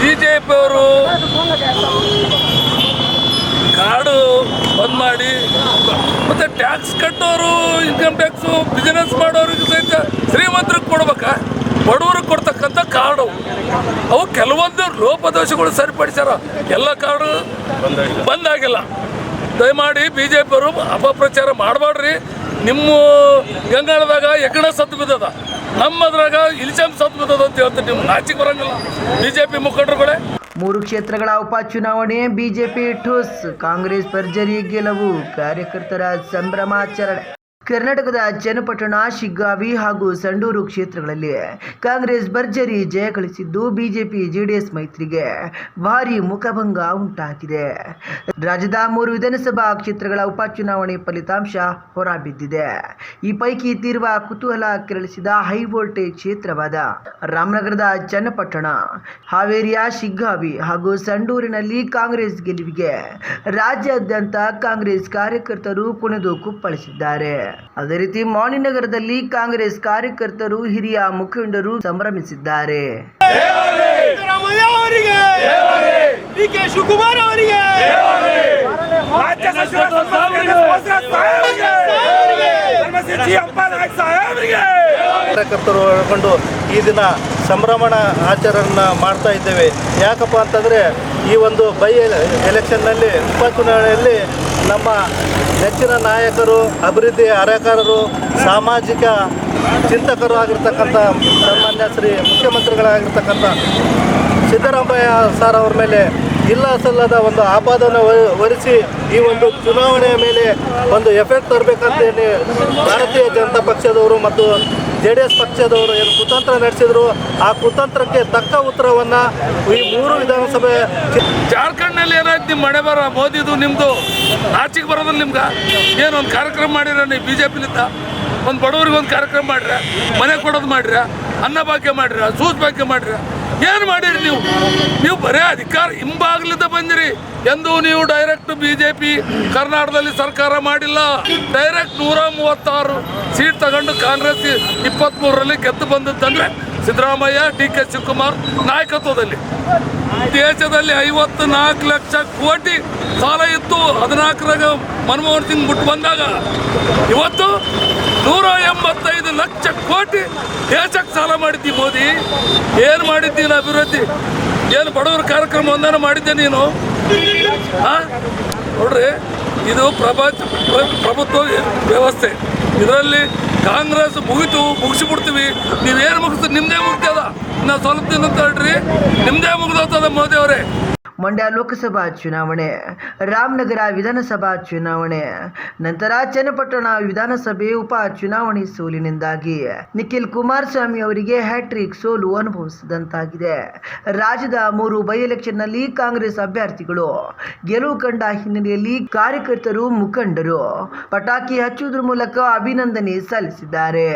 B J card ಬಂದ್ ಮಾಡಿ, ಮತ್ತೆ ಟ್ಯಾಕ್ಸ್ ಕಟ್ಟೋರು ಇನ್ಕಮ್ ಟ್ಯಾಕ್ಸು ಬಿಸಿನೆಸ್ ಮಾಡೋರಿಗೆ ಸಹಿತ ಶ್ರೀಮಂತರಿಗೆ ಕೊಡ್ಬೇಕಾ? ಬಡವರಿಗೆ ಕೊಡ್ತಕ್ಕಂಥ ಕಾರ್ಡು ಅವು. ಕೆಲವೊಂದು ಲೋಪದೋಷಗಳು ಸರಿಪಡಿಸ್ಯಾರ. ಎಲ್ಲ ಕಾರ್ಡು ಬಂದಾಗಿಲ್ಲ. ದಯಮಾಡಿ ಬಿ ಜೆ ಪಿಯವರು ಅಪಪ್ರಚಾರ ಮಾಡಬೇಡ್ರಿ ನಿಮ್ಮ ಗಂಗಾಳದಾಗ ಎಕಡ ಸತ್ತು ಬಿದ್ದದ. ನಮ್ಮದ್ರಾಗ ಇಲಿಚಾಂಬ್ ಸತ್ ಅಂತ ನಿಮ್ಮ ನಾಚಿಗೆ ಬರಂಗಿಲ್ಲ. ಬಿಜೆಪಿ ಮುಖಂಡರುಗಳೇ. ಮೂರು ಕ್ಷೇತ್ರಗಳ ಉಪಚುನಾವಣೆ, ಬಿಜೆಪಿ ಠುಸ್ ಕಾಂಗ್ರೆಸ್ ಭರ್ಜರಿ ಗೆಲುವು, ಕಾರ್ಯಕರ್ತರ ಸಂಭ್ರಮಾಚರಣೆ. ಕರ್ನಾಟಕದ ಚನ್ನಪಟ್ಟಣ, ಶಿಗ್ಗಾವಿ ಹಾಗೂ ಸಂಡೂರು ಕ್ಷೇತ್ರಗಳಲ್ಲಿ ಕಾಂಗ್ರೆಸ್ ಭರ್ಜರಿ ಜಯ ಗಳಿಸಿದ್ದು ಬಿಜೆಪಿ ಜೆಡಿಎಸ್ ಮೈತ್ರಿಗೆ ಭಾರಿ ಮುಖಭಂಗ ಉಂಟಾಗಿದೆ. ರಾಜ್ಯದ ಮೂರು ವಿಧಾನಸಭಾ ಕ್ಷೇತ್ರಗಳ ಉಪಚುನಾವಣೆ ಫಲಿತಾಂಶ ಹೊರಬಿದ್ದಿದೆ. ಈ ಪೈಕಿ ತೀರ್ವ ಕುತೂಹಲ ಕೆರಳಿಸಿದ ಹೈ ವೋಲ್ಟೇಜ್ ಕ್ಷೇತ್ರವಾದ ರಾಮನಗರದ ಚನ್ನಪಟ್ಟಣ, ಹಾವೇರಿಯ ಶಿಗ್ಗಾವಿ ಹಾಗೂ ಸಂಡೂರಿನಲ್ಲಿ ಕಾಂಗ್ರೆಸ್ ಗೆಲುವಿಗೆ ರಾಜ್ಯಾದ್ಯಂತ ಕಾಂಗ್ರೆಸ್ ಕಾರ್ಯಕರ್ತರು ಕುಣಿದು ಕುಪ್ಪಳಿಸಿದ್ದಾರೆ. ಅದೇ ರೀತಿ ಮಾಣಿ ನಗರದಲ್ಲಿ ಕಾಂಗ್ರೆಸ್ ಕಾರ್ಯಕರ್ತರು ಹಿರಿಯ ಮುಖಂಡರು ಸಂಭ್ರಮಿಸಿದ್ದಾರೆ. ಕಾರ್ಯಕರ್ತರು ಒಳಗೊಂಡು ಈ ದಿನ ಸಂಭ್ರಮಣ ಆಚರಣೆ ಮಾಡ್ತಾ ಇದ್ದೇವೆ. ಯಾಕಪ್ಪ ಅಂತಂದರೆ ಈ ಒಂದು ಬೈ ಎಲೆಕ್ಷನ್ನಲ್ಲಿ ಉಪಚುನಾವಣೆಯಲ್ಲಿ ನಮ್ಮ ನೆಚ್ಚಿನ ನಾಯಕರು, ಅಭಿವೃದ್ಧಿ ಅರೆಕಾರರು ಸಾಮಾಜಿಕ ಚಿಂತಕರು ಆಗಿರ್ತಕ್ಕಂಥ ಸನ್ಮಾನ್ಯ ಶ್ರೀ ಮುಖ್ಯಮಂತ್ರಿಗಳಾಗಿರ್ತಕ್ಕಂಥ ಸಿದ್ದರಾಮಯ್ಯ ಸರ್ ಅವ್ರ ಮೇಲೆ ಇಲ್ಲ ಸಲ್ಲದ ಒಂದು ಆಪಾದನೆ ಒರೆಸಿ ಈ ಒಂದು ಚುನಾವಣೆಯ ಮೇಲೆ ಒಂದು ಎಫೆಕ್ಟ್ ತರಬೇಕಂತೇಳಿ ಭಾರತೀಯ ಜನತಾ ಪಕ್ಷದವರು ಮತ್ತು ಜೆ ಡಿ ಎಸ್ ಪಕ್ಷದವರು ಏನು ಕುತಂತ್ರ ನಡೆಸಿದ್ರು, ಆ ಕುತಂತ್ರಕ್ಕೆ ತಕ್ಕ ಉತ್ತರವನ್ನು ಈ ಮೂರು ವಿಧಾನಸಭೆ ಜಾರ್ಖಂಡ್ನಲ್ಲಿ ಏನಾಯ್ತು? ನಿಮ್ಮ ಮಳೆ ಬರ ಮೋದಿದು ನಿಮ್ಮದು ಆಚೆಗೆ ಬರೋದಿಲ್ಲ ನಿಮ್ಗೆ? ಏನೊಂದು ಕಾರ್ಯಕ್ರಮ ಮಾಡಿರ ನೀವು ಬಿ ಜೆ ಪಿಲಿಂದ ಒಂದು ಬಡವರಿಗೆ ಒಂದು ಕಾರ್ಯಕ್ರಮ ಮಾಡ್ರ? ಮನೆ ಕೊಡೋದು ಮಾಡ್ರ? ಅನ್ನ ಭಾಗ್ಯ ಮಾಡ್ರ? ಸೂಸ್ ಭಾಗ್ಯ ಮಾಡ್ರ? ಏನು ಮಾಡಿರಿ ನೀವು? ನೀವು ಬರೇ ಅಧಿಕಾರ ಹಿಂಬಾಗ್ಲಿಂದ ಬಂದಿರಿ. ಎಂದು ನೀವು ಡೈರೆಕ್ಟ್ ಬಿ ಜೆ ಪಿ ಕರ್ನಾಟಕದಲ್ಲಿ ಸರ್ಕಾರ ಮಾಡಿಲ್ಲ. ಡೈರೆಕ್ಟ್ ನೂರ ಮೂವತ್ತಾರು ಸೀಟ್ ತಗೊಂಡು ಕಾಂಗ್ರೆಸ್ ಇಪ್ಪತ್ತ್ಮೂರರಲ್ಲಿ ಗೆದ್ದು ಬಂದದ್ದಂದ್ರೆ ಸಿದ್ದರಾಮಯ್ಯ, ಡಿ ಕೆ ಶಿವಕುಮಾರ್ ನಾಯಕತ್ವದಲ್ಲಿ. ದೇಶದಲ್ಲಿ ಐವತ್ತು ನಾಲ್ಕು ಲಕ್ಷ ಕೋಟಿ ಸಾಲ ಇತ್ತು. ಹದಿನಾಲ್ಕರಾಗ ಮನಮೋಹನ್ ಸಿಂಗ್ ಬಿಟ್ಟು ಬಂದಾಗ. ಇವತ್ತು ನೂರ ಎಂಬತ್ತೈದು ಲಕ್ಷ ಕೋಟಿ ದೇಶಕ್ಕೆ ಸಾಲ ಮಾಡಿದ್ದಿ ಮೋದಿ. ಏನು ಮಾಡಿದ್ದೀನಿ ಅಭಿವೃದ್ಧಿ? ಏನು ಬಡವರ ಕಾರ್ಯಕ್ರಮ ಒಂದನ್ನು ಮಾಡಿದ್ದೆ ನೀನು? ಹಾಂ ನೋಡ್ರಿ, ಇದು ಪ್ರಪಂಚ ಪ್ರಭುತ್ವ ವ್ಯವಸ್ಥೆ. ಇದರಲ್ಲಿ ಕಾಂಗ್ರೆಸ್ ಮುಗಿತು, ಮುಗಿಸಿಬಿಡ್ತೀವಿ. ನೀವೇನು ಮುಗಿಸ್ತೀವಿ ನಿಮ್ಮದೇ ಮುಗ್ತದ ಇನ್ನು ಸ್ವಲ್ಪ ದಿನ ತಡ್ರಿ. ನಿಮ್ಮದೇ ಮುಗ್ದೋಗ್ತದ ಮೋದಿ ಅವರೇ. ಮಂಡ್ಯ ಲೋಕಸಭಾ ಚುನಾವಣೆ, ರಾಮನಗರ ವಿಧಾನಸಭಾ ಚುನಾವಣೆ, ನಂತರ ಚನ್ನಪಟ್ಟಣ ವಿಧಾನಸಭೆ ಉಪ ಚುನಾವಣೆ ಸೋಲಿನಿಂದಾಗಿ ನಿಖಿಲ್ ಕುಮಾರಸ್ವಾಮಿ ಅವರಿಗೆ ಹ್ಯಾಟ್ರಿಕ್ ಸೋಲು ಅನುಭವಿಸಿದಂತಾಗಿದೆ. ರಾಜ್ಯದ ಮೂರು ಬೈ ಎಲೆಕ್ಷನ್ನಲ್ಲಿ ಕಾಂಗ್ರೆಸ್ ಅಭ್ಯರ್ಥಿಗಳು ಗೆಲುವು ಕಂಡ ಹಿನ್ನೆಲೆಯಲ್ಲಿ ಕಾರ್ಯಕರ್ತರು ಮುಖಂಡರು ಪಟಾಕಿ ಹಚ್ಚುವುದರ ಮೂಲಕ ಅಭಿನಂದನೆ ಸಲ್ಲಿಸಿದ್ದಾರೆ.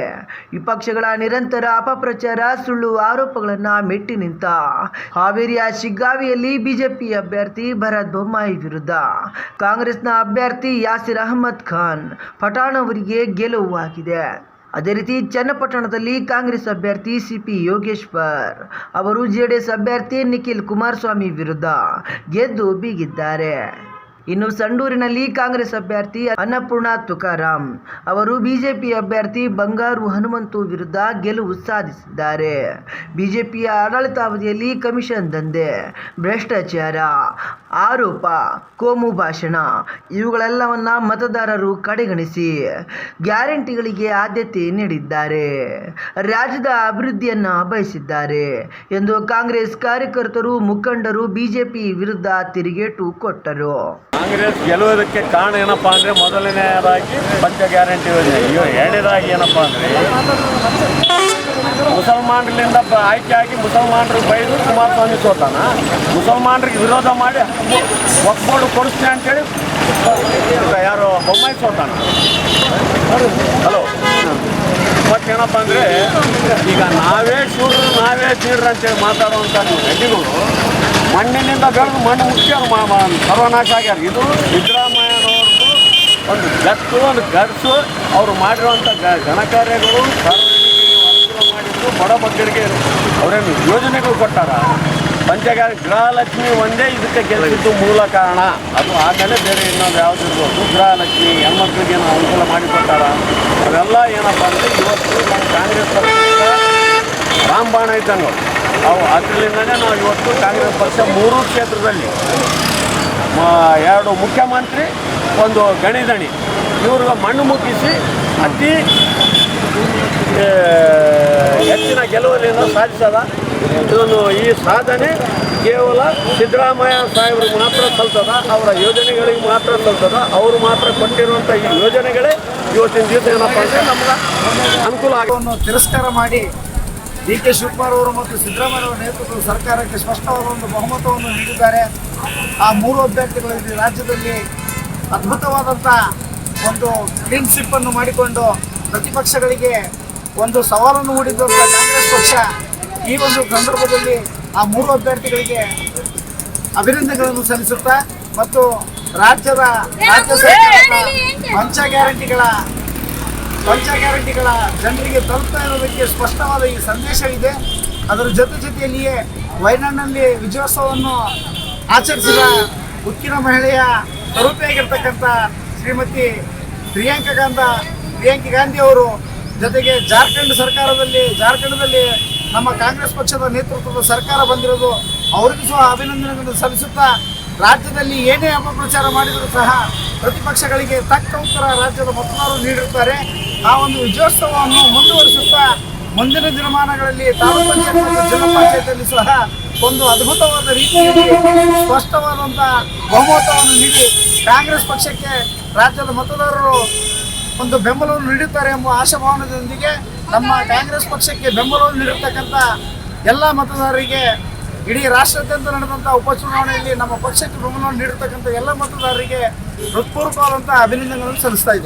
ವಿಪಕ್ಷಗಳ ನಿರಂತರ ಅಪಪ್ರಚಾರ, ಸುಳ್ಳು ಆರೋಪಗಳನ್ನು ಮೆಟ್ಟಿ ನಿಂತ ಹಾವೇರಿಯ ಶಿಗ್ಗಾವಿಯಲ್ಲಿ ಬಿಜೆಪಿ ಅಭ್ಯರ್ಥಿ ಭರತ್ ಬೊಮ್ಮಾಯಿ ವಿರುದ್ಧ. ಕಾಂಗ್ರೆಸ್ನ ಅಭ್ಯರ್ಥಿ ಯಾಸಿರ್ ಅಹಮದ್ ಖಾನ್ ಪಠಾಣ್ ಅವರಿಗೆ ಗೆಲುವಾಗಿದೆ ಅದೇ ರೀತಿ ಚನ್ನಪಟ್ಟಣದಲ್ಲಿ ಕಾಂಗ್ರೆಸ್ ಅಭ್ಯರ್ಥಿ ಸಿಪಿ ಯೋಗೇಶ್ವರ್ ಅವರು ಜೆಡಿಎಸ್ ಅಭ್ಯರ್ಥಿ ನಿಖಿಲ್ ಕುಮಾರಸ್ವಾಮಿ ವಿರುದ್ಧ ಗೆದ್ದು ಬೀಗಿದ್ದಾರೆ. ಇನ್ನು ಸಂಡೂರಿನಲ್ಲಿ ಕಾಂಗ್ರೆಸ್ ಅಭ್ಯರ್ಥಿ ಅನ್ನಪೂರ್ಣ ತುಕಾರಾಂ ಅವರು ಬಿಜೆಪಿ ಅಭ್ಯರ್ಥಿ ಬಂಗಾರು ಹನುಮಂತು ವಿರುದ್ಧ ಗೆಲುವು ಸಾಧಿಸಿದ್ದಾರೆ. ಬಿಜೆಪಿಯ ಆಡಳಿತಾವಧಿಯಲ್ಲಿ ಕಮಿಷನ್ ದಂಧೆ, ಭ್ರಷ್ಟಾಚಾರ, ಆರೋಪ, ಕೋಮು ಭಾಷಣ ಇವುಗಳೆಲ್ಲವನ್ನ ಮತದಾರರು ಕಡೆಗಣಿಸಿ ಗ್ಯಾರಂಟಿಗಳಿಗೆ ಆದ್ಯತೆ ನೀಡಿದ್ದಾರೆ. ರಾಜ್ಯದ ಅಭಿವೃದ್ಧಿಯನ್ನ ಬಯಸಿದ್ದಾರೆ ಎಂದು ಕಾಂಗ್ರೆಸ್ ಕಾರ್ಯಕರ್ತರು, ಮುಖಂಡರು ಬಿಜೆಪಿ ವಿರುದ್ಧ ತಿರುಗೇಟು ಕೊಟ್ಟರು. ಕಾಂಗ್ರೆಸ್ ಗೆಲ್ಲುವುದಕ್ಕೆ ಕಾರಣ ಏನಪ್ಪ ಅಂದರೆ ಮೊದಲನೆಯದಾಗಿ ಪಂಚ ಗ್ಯಾರಂಟಿ ಯೋಜನೆ. ಇವು ಎರಡನೇದಾಗಿ ಏನಪ್ಪ ಅಂದರೆ ಮುಸಲ್ಮಾನರಿಂದ ಆಯ್ಕೆ ಆಗಿ ಮುಸಲ್ಮಾನರು ಬೈದು ಕುಮಾರಸ್ವಾಮಿ ಸೋತಾನ. ಮುಸಲ್ಮಾನರಿಗೆ ವಿರೋಧ ಮಾಡಿ ಒಕ್ಕೊಂಡು ಕೊಡಿಸ್ತೀನಿ ಅಂತೇಳಿ ಯಾರು ಬೊಮ್ಮಾಯಿ ಸೋತಾನ. ಹಲೋ? ಮತ್ತೇನಪ್ಪ ಅಂದರೆ ಈಗ ನಾವೇ ಶೂಡ್ರು ನಾವೇ ತೀಡ್ರು ಅಂತೇಳಿ ಮಾತಾಡುವಂಥ ನೀವು ರೆಡ್ಡಿಗಳು ಮಣ್ಣಿನಿಂದ ಬೆಳೆದು ಮಣ್ಣು ಮುಚ್ಚಿ ಅವ್ರು ಮಾ- ಮಾ- ಸರ್ವನಾಶ ಆಗ್ಯಾರ. ಇದು ಸಿದ್ದರಾಮಯ್ಯನವ್ರದ್ದು ಒಂದು ಗತ್ತು, ಒಂದು ಗರ್ಸು. ಅವರು ಮಾಡಿರುವಂಥ ಗ ಘನಕಾರ್ಯಗಳು ಸಾರ್ವಜನಿಕರಿಗೆ ಅನುಕೂಲ ಮಾಡಿದ ಇದು ಬಡ ಬಗ್ಗರಿಗೆ ಅವರೇನು ಯೋಜನೆಗಳು ಕೊಟ್ಟಾರ? ಪಂಚಗಾರ ಗೃಹಲಕ್ಷ್ಮಿ ಒಂದೇ ಇದಕ್ಕೆ ಗೆಲ್ಲಿದ್ದು ಮೂಲ ಕಾರಣ. ಅದು ಆಮೇಲೆ ಬೇರೆ ಇನ್ನೊಂದು ಯಾವ್ದು ಇರ್ಬೋದು. ಗೃಹಲಕ್ಷ್ಮಿ ಹೆಣ್ಮಕ್ಳಿಗೆ ಏನೋ ಅನುಕೂಲ ಮಾಡಿಕೊಟ್ಟಾರ? ಅವೆಲ್ಲ ಏನಪ್ಪ ಅಂದರೆ ಇವತ್ತು ನಮ್ಮ ಕಾಂಗ್ರೆಸ್ ಪಕ್ಷ ರಾಮಬಾಣ ಇದ್ದಂಗೆ ಅವು ಅದರಿಂದನೇ ನಾವು ಇವತ್ತು ಕಾಂಗ್ರೆಸ್ ಪಕ್ಷ ಮೂರು ಕ್ಷೇತ್ರದಲ್ಲಿ ಎರಡು ಮುಖ್ಯಮಂತ್ರಿ, ಒಂದು ಗಣಿದಣಿ ಇವ್ರಿಗೆ ಮಣ್ಣು ಮುಗಿಸಿ ಅತಿ ಹೆಚ್ಚಿನ ಗೆಲುವಲ್ಲಿ ಸಾಧಿಸದ ಇದನ್ನು ಈ ಸಾಧನೆ. ಕೇವಲ ಸಿದ್ದರಾಮಯ್ಯ ಸಾಹೇಬ್ರಿಗೆ ಮಾತ್ರ ಸಲ್ತದ, ಅವರ ಯೋಜನೆಗಳಿಗೆ ಮಾತ್ರ ಸಲ್ತದ, ಅವರು ಮಾತ್ರ ಕೊಟ್ಟಿರುವಂಥ ಈ ಯೋಜನೆಗಳೇ ಇವತ್ತಿನ ದಿವಸ ಏನಪ್ಪ ಅಂದರೆ ನಮ್ಗೆ ಅನುಕೂಲ ಆಗುವನ್ನು ತಿರಸ್ಕಾರ ಮಾಡಿ ಡಿ ಕೆ ಶಿವಕುಮಾರ್ ಅವರು ಮತ್ತು ಸಿದ್ದರಾಮಯ್ಯ ಅವರ ನೇತೃತ್ವದ ಸರ್ಕಾರಕ್ಕೆ ಸ್ಪಷ್ಟವಾದ ಒಂದು ಬಹುಮತವನ್ನು ನೀಡಿದ್ದಾರೆ. ಆ ಮೂರು ಅಭ್ಯರ್ಥಿಗಳು ಇಲ್ಲಿ ರಾಜ್ಯದಲ್ಲಿ ಅದ್ಭುತವಾದಂಥ ಒಂದು ಕ್ಲೀನ್ ಸ್ಲಿಪ್ ಅನ್ನು ಮಾಡಿಕೊಂಡು ಪ್ರತಿಪಕ್ಷಗಳಿಗೆ ಒಂದು ಸವಾಲನ್ನು ಹೂಡಿದಂಥ ಕಾಂಗ್ರೆಸ್ ಪಕ್ಷ ಈ ಒಂದು ಸಂದರ್ಭದಲ್ಲಿ ಆ ಮೂರು ಅಭ್ಯರ್ಥಿಗಳಿಗೆ ಅಭಿನಂದನೆಗಳನ್ನು ಸಲ್ಲಿಸುತ್ತಾ ಮತ್ತು ರಾಜ್ಯದ ರಾಜ್ಯ ಸರ್ಕಾರದ ಪಂಚ ಗ್ಯಾರಂಟಿಗಳ ಪಂಚ ಗ್ಯಾರಂಟಿಗಳ ಜನರಿಗೆ ತಲುಪ್ತಾ ಇರೋದಕ್ಕೆ ಸ್ಪಷ್ಟವಾದ ಈ ಸಂದೇಶ ಇದೆ. ಅದರ ಜೊತೆ ಜೊತೆಯಲ್ಲಿಯೇ ವಯನಾಡ್ನಲ್ಲಿ ವಿಜಯೋತ್ಸವವನ್ನು ಆಚರಿಸಿದ ಉಕ್ಕಿನ ಮಹಿಳೆಯ ಸ್ವರೂಪಿಯಾಗಿರ್ತಕ್ಕಂಥ ಶ್ರೀಮತಿ ಪ್ರಿಯಾಂಕಾ ಗಾಂಧ, ಪ್ರಿಯಾಂಕಿ ಗಾಂಧಿ ಅವರು ಜೊತೆಗೆ ಜಾರ್ಖಂಡ್ ಸರ್ಕಾರದಲ್ಲಿ, ಜಾರ್ಖಂಡದಲ್ಲಿ ನಮ್ಮ ಕಾಂಗ್ರೆಸ್ ಪಕ್ಷದ ನೇತೃತ್ವದ ಸರ್ಕಾರ ಬಂದಿರೋದು ಅವರಿಗೂ ಸಹ ಅಭಿನಂದನೆಗಳನ್ನು ಸಲ್ಲಿಸುತ್ತಾ ರಾಜ್ಯದಲ್ಲಿ ಏನೇ ಅಪಪ್ರಚಾರ ಮಾಡಿದರೂ ಸಹ ಪ್ರತಿಪಕ್ಷಗಳಿಗೆ ತಕ್ಕ ಉತ್ತರ ರಾಜ್ಯದ ಮತದಾರರು ನೀಡಿರುತ್ತಾರೆ. ಆ ಒಂದು ವಿಜಯೋತ್ಸವವನ್ನು ಮುಂದುವರಿಸುತ್ತಾ ಮುಂದಿನ ದಿನಮಾನಗಳಲ್ಲಿ ತಾಲೂಕು ಪಂಚಾಯತ್ ಮತ್ತು ಜಿಲ್ಲಾ ಸಹ ಒಂದು ಅದ್ಭುತವಾದ ರೀತಿಯಲ್ಲಿ ಸ್ಪಷ್ಟವಾದಂಥ ಬಹುಮತವನ್ನು ನೀಡಿ ಕಾಂಗ್ರೆಸ್ ಪಕ್ಷಕ್ಕೆ ರಾಜ್ಯದ ಮತದಾರರು ಒಂದು ಬೆಂಬಲವನ್ನು ನೀಡುತ್ತಾರೆ ಎಂಬ ಆಶಾಭಾವನದೊಂದಿಗೆ ನಮ್ಮ ಕಾಂಗ್ರೆಸ್ ಪಕ್ಷಕ್ಕೆ ಬೆಂಬಲವನ್ನು ನೀಡಿರ್ತಕ್ಕಂಥ ಎಲ್ಲ ಮತದಾರರಿಗೆ ಇಡೀ ರಾಷ್ಟ್ರಾದ್ಯಂತ ನಡೆದಂಥ ಉಪಚುನಾವಣೆಯಲ್ಲಿ ನಮ್ಮ ಪಕ್ಷಕ್ಕೆ ಬೆಂಬಲವನ್ನು ನೀಡಿರ್ತಕ್ಕಂಥ ಎಲ್ಲ ಮತದಾರರಿಗೆ ಹೃತ್ಪೂರ್ವಕವಾದಂಥ ಅಭಿನಂದನೆಗಳನ್ನು ಸಲ್ಲಿಸ್ತಾ